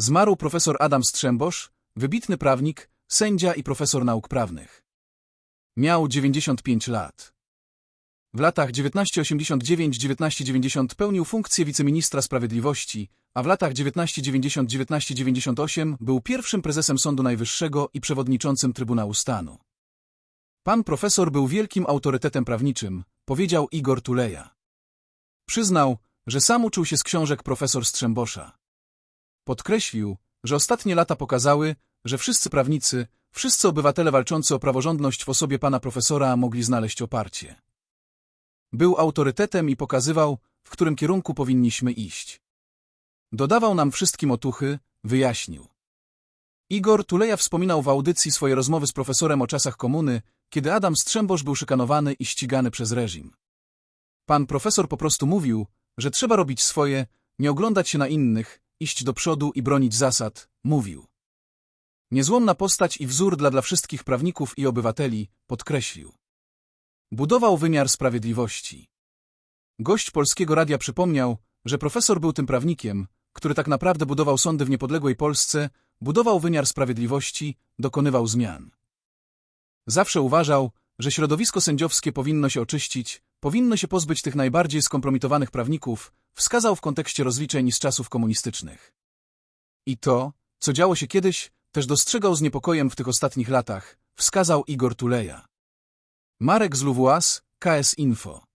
Zmarł profesor Adam Strzembosz, wybitny prawnik, sędzia i profesor nauk prawnych. Miał 95 lat. W latach 1989-1990 pełnił funkcję wiceministra sprawiedliwości, a w latach 1990-1998 był pierwszym prezesem Sądu Najwyższego i przewodniczącym Trybunału Stanu. Pan profesor był wielkim autorytetem prawniczym, powiedział Igor Tuleja. Przyznał, że sam uczył się z książek profesor Strzembosza. Podkreślił, że ostatnie lata pokazały, że wszyscy prawnicy, wszyscy obywatele walczący o praworządność w osobie pana profesora mogli znaleźć oparcie. Był autorytetem i pokazywał, w którym kierunku powinniśmy iść. Dodawał nam wszystkim otuchy, wyjaśnił. Igor Tuleja wspominał w audycji swoje rozmowy z profesorem o czasach komuny, kiedy Adam Strzembosz był szykanowany i ścigany przez reżim. Pan profesor po prostu mówił, że trzeba robić swoje, nie oglądać się na innych, iść do przodu i bronić zasad, mówił. Niezłomna postać i wzór dla, dla wszystkich prawników i obywateli, podkreślił. Budował wymiar sprawiedliwości. Gość Polskiego Radia przypomniał, że profesor był tym prawnikiem, który tak naprawdę budował sądy w niepodległej Polsce, budował wymiar sprawiedliwości, dokonywał zmian. Zawsze uważał, że środowisko sędziowskie powinno się oczyścić, powinno się pozbyć tych najbardziej skompromitowanych prawników, wskazał w kontekście rozliczeń z czasów komunistycznych. I to, co działo się kiedyś, też dostrzegał z niepokojem w tych ostatnich latach, wskazał Igor Tuleja. Marek z Luwuas, KS Info